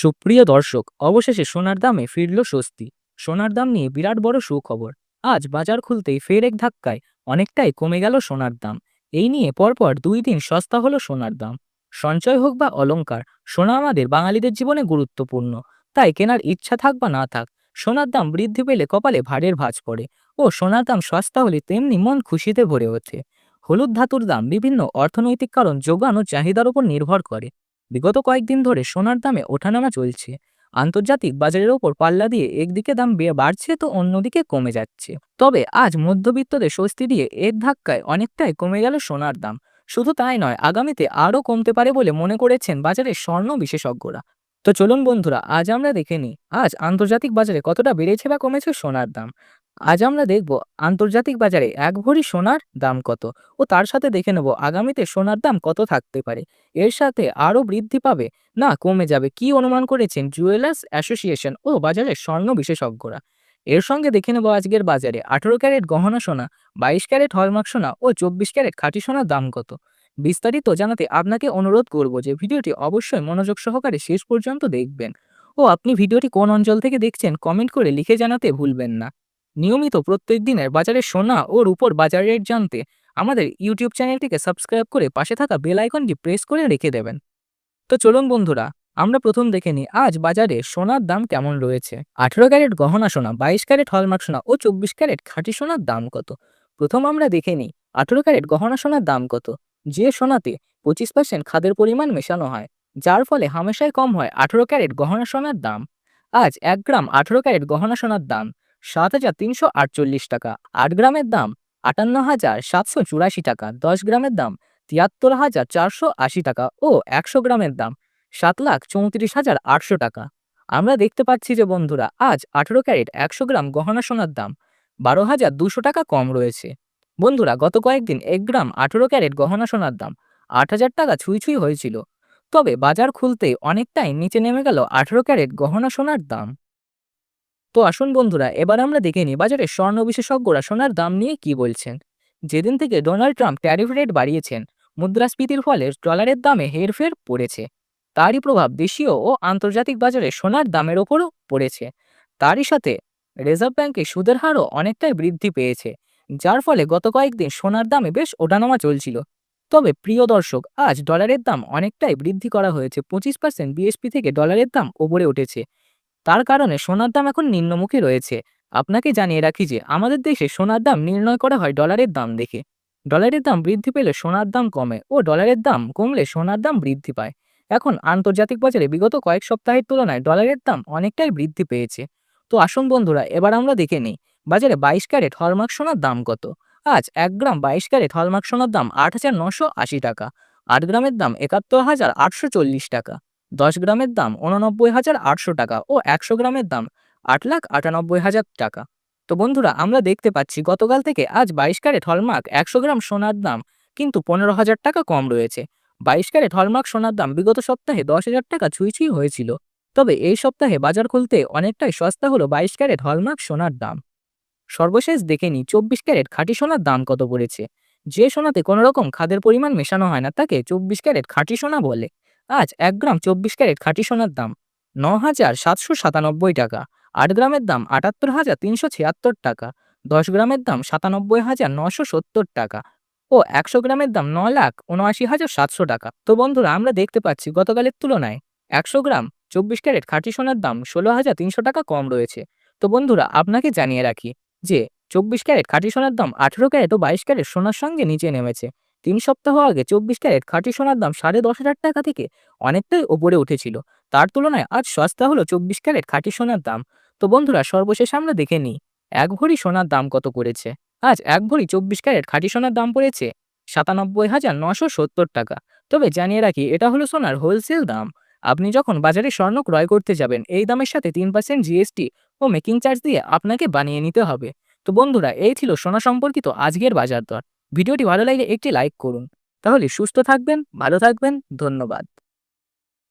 সুপ্রিয় দর্শক, অবশেষে সোনার দামে ফিরল স্বস্তি। সোনার দাম নিয়ে বিরাট বড় সুখবর। আজ বাজার খুলতেই ফের এক ধাক্কায় অনেকটাই কমে গেল সোনার দাম। এই নিয়ে পরপর দুই দিন সস্তা হলো সোনার দাম। সঞ্চয় হোক বা অলংকার, সোনা আমাদের বাঙালিদের জীবনে গুরুত্বপূর্ণ। তাই কেনার ইচ্ছা থাক বা না থাক, সোনার দাম বৃদ্ধি পেলে কপালে ভাড়ের ভাঁজ পড়ে ও সোনার দাম সস্তা হলে তেমনি মন খুশিতে ভরে ওঠে। হলুদ ধাতুর দাম বিভিন্ন অর্থনৈতিক কারণ যোগান ও চাহিদার উপর নির্ভর করে। বিগত কয়েকদিন ধরে সোনার দামে ওঠানামা চলছে। আন্তর্জাতিক বাজারের ওপর পাল্লা দিয়ে একদিকে দাম বাড়ছে তো অন্যদিকে কমে যাচ্ছে। তবে আজ মধ্যবিত্তদের স্বস্তি দিয়ে এর ধাক্কায় অনেকটাই কমে গেল সোনার দাম। শুধু তাই নয়, আগামীতে আরও কমতে পারে বলে মনে করেছেন বাজারের স্বর্ণ বিশেষজ্ঞরা। তো চলুন বন্ধুরা, আজ আমরা দেখে নিই, আজ আন্তর্জাতিক বাজারে কতটা বেড়েছে বা কমেছে সোনার দাম। আজ আমরা দেখব আন্তর্জাতিক বাজারে এক ভরি সোনার দাম কত ও তার সাথে দেখে নেব আগামীতে সোনার দাম কত থাকতে পারে। এর সাথে আরও বৃদ্ধি পাবে না কমে যাবে কি অনুমান করেছেন জুয়েলার্স অ্যাসোসিয়েশন ও বাজারের স্বর্ণ বিশেষজ্ঞরা। এর সঙ্গে দেখে নেব আজকের বাজারে আঠেরো ক্যারেট গহনা সোনা, বাইশ ক্যারেট হলমার্ক সোনা ও চব্বিশ ক্যারেট খাঁটি সোনার দাম কত। বিস্তারিত জানাতে আপনাকে অনুরোধ করব যে ভিডিওটি অবশ্যই মনোযোগ সহকারে শেষ পর্যন্ত দেখবেন। ও আপনি ভিডিওটি কোন অঞ্চল থেকে দেখছেন কমেন্ট করে লিখে জানাতে ভুলবেন না। নিয়মিত প্রত্যেক দিনের বাজারে সোনা ও রূপোর বাজার রেট জানতে আমাদের ইউটিউব চ্যানেলটিকে সাবস্ক্রাইব করে পাশে থাকা বেল আইকনটি প্রেস করে রেখে দেবেন। তো চলুন বন্ধুরা, আমরা প্রথম দেখে নিই আজ বাজারে সোনার দাম কেমন রয়েছে। আঠেরো ক্যারেট গহনা সোনা, বাইশ ক্যারেট হলমার্ক সোনা ও চব্বিশ ক্যারেট খাঁটি সোনার দাম কত? প্রথম আমরা দেখে নিই আঠেরো ক্যারেট গহনা সোনার দাম কত। যে সোনাতে পঁচিশ পার্সেন্ট খাদের পরিমাণ মেশানো হয়, যার ফলে হামেশাই কম হয় আঠেরো ক্যারেট গহনা সোনার দাম। আজ এক গ্রাম আঠেরো ক্যারেট গহনা সোনার দাম। সাত হাজার তিনশো আটচল্লিশ টাকা। আট গ্রামের দাম আটান্ন হাজার সাতশো চুরাশি টাকা। দশ গ্রামের দাম তিয়াত্তর হাজার চারশো আশি টাকা ও একশো গ্রামের দাম সাত লাখ চৌত্রিশ হাজার আটশো টাকা। আমরা দেখতে পাচ্ছি যে বন্ধুরা, আজ আঠেরো ক্যারেট একশো গ্রাম গহনা সোনার দাম বারো হাজার দুশো টাকা কম রয়েছে। বন্ধুরা, গত কয়েকদিন এক গ্রাম আঠেরো ক্যারেট গহনা সোনার দাম আট হাজার টাকা ছুঁই ছুঁই হয়েছিল। তবে বাজার খুলতে অনেকটাই নিচে নেমে গেল আঠেরো ক্যারেট গহনা সোনার দাম। তো আসুন বন্ধুরা, এবার আমরা দেখে নিই বাজারে স্বর্ণ বিশেষজ্ঞরা সোনার দাম নিয়ে কি বলছেন। যেদিন থেকে ডোনাল্ড ট্রাম্প ট্যারিফ রেট বাড়িয়েছেন, মুদ্রাস্ফীতির ফলে ডলারের দামে হেরফের পড়েছে। তারই প্রভাব দেশীয় ও আন্তর্জাতিক বাজারে সোনার দামের ওপরও পড়েছে। তারই সাথে রিজার্ভ ব্যাংকে সুদের হারও অনেকটাই বৃদ্ধি পেয়েছে, যার ফলে গত কয়েকদিন সোনার দামে বেশ ওঠানামা চলছিল। তবে প্রিয় দর্শক, আজ ডলারের দাম অনেকটাই বৃদ্ধি করা হয়েছে। পঁচিশ পার্সেন্ট বিএসপি থেকে ডলারের দাম ওপরে উঠেছে। তার কারণে সোনার দাম এখন নিম্নমুখী রয়েছে। আপনাকে জানিয়ে রাখি যে, আমাদের দেশে সোনার দাম নির্ণয় করা হয় ডলারের দাম দেখে। ডলারের দাম বৃদ্ধি পেলে সোনার দাম কমে ও ডলারের দাম কমলে সোনার দাম বৃদ্ধি পায়। এখন আন্তর্জাতিক বাজারে বিগত কয়েক সপ্তাহের তুলনায় ডলারের দাম অনেকটাই বৃদ্ধি পেয়েছে। তো আসুন বন্ধুরা, এবার আমরা দেখে নিই, বাজারে বাইশ ক্যারেট হলমার্ক সোনার দাম কত? আজ এক গ্রাম বাইশ ক্যারেট হলমার্ক সোনার দাম আট হাজার নশো আশি টাকা, আট গ্রামের দাম একাত্তর হাজার আটশো চল্লিশ টাকা। দশ গ্রামের দাম উননব্বই হাজার আটশো টাকা ও একশো গ্রামের দাম আট লাখ আটানব্বই হাজার টাকা। তো বন্ধুরা, আমরা দেখতে পাচ্ছি গতকাল থেকে আজ বাইশ ক্যারেট হলমার্ক একশো গ্রাম সোনার দাম কিন্তু পনেরো হাজার টাকা কম রয়েছে। বাইশ ক্যারেট হলমার্ক সোনার দাম বিগত সপ্তাহে দশ হাজার টাকা ছুঁই ছুঁই হয়েছিল। তবে এই সপ্তাহে বাজার খুলতে অনেকটাই সস্তা হলো বাইশ ক্যারেট হলমার্ক সোনার দাম। সর্বশেষ দেখে নিই, চব্বিশ ক্যারেট খাঁটি সোনার দাম কত পড়েছে? যে সোনাতে কোনো রকম খাদের পরিমাণ মেশানো হয় না, তাকে চব্বিশ ক্যারেট খাঁটি সোনা বলে। আজ এক গ্রাম চব্বিশ ক্যারেট খাঁটি সোনার দাম। ন হাজার সাতশো সাতানব্বই টাকা। আট গ্রামের দাম আটাত্তর হাজার তিনশো ছিয়াত্তর টাকা। দশ গ্রামের দাম সাতানব্বই হাজার নশো সত্তর টাকা। ও একশো গ্রামের দাম ন লাখ উনআশি হাজার সাতশো টাকা। তো বন্ধুরা, আমরা দেখতে পাচ্ছি গতকালের তুলনায় একশো গ্রাম চব্বিশ ক্যারেট খাঁটি সোনার দাম ষোলো হাজার তিনশো টাকা কম রয়েছে। তো বন্ধুরা, আপনাকে জানিয়ে রাখি যে চব্বিশ ক্যারেট খাঁটি সোনার দাম আঠেরো ক্যারেট ও বাইশ ক্যারেট সোনার সঙ্গে নিচে নেমেছে। তিন সপ্তাহ আগে চব্বিশ ক্যারেট খাঁটি সোনার দাম সাড়ে দশ হাজার টাকা থেকে অনেকটাই ওপরে উঠেছিল। তার তুলনায় আজ সস্তা হলো চব্বিশ ক্যারেট খাঁটি সোনার দাম। তো বন্ধুরা, সর্বশেষ আমরা দেখে নিই, এক ভরি সোনার দাম কত করেছে আজ এক ভরি চব্বিশ ক্যারেট খাঁটি সোনার দাম পড়েছে সাতানব্বই হাজার নশো সত্তর টাকা। তবে জানিয়ে রাখি, এটা হলো সোনার হোলসেল দাম। আপনি যখন বাজারে স্বর্ণ ক্রয় করতে যাবেন, এই দামের সাথে তিন পার্সেন্ট জিএসটি ও মেকিং চার্জ দিয়ে আপনাকে বানিয়ে নিতে হবে। তো বন্ধুরা, এই ছিল সোনা সম্পর্কিত আজকের বাজার দর। ভিডিওটি ভালো লাগলে একটি লাইক করুন। তাহলে সুস্থ থাকবেন ভালো থাকবেন ধন্যবাদ।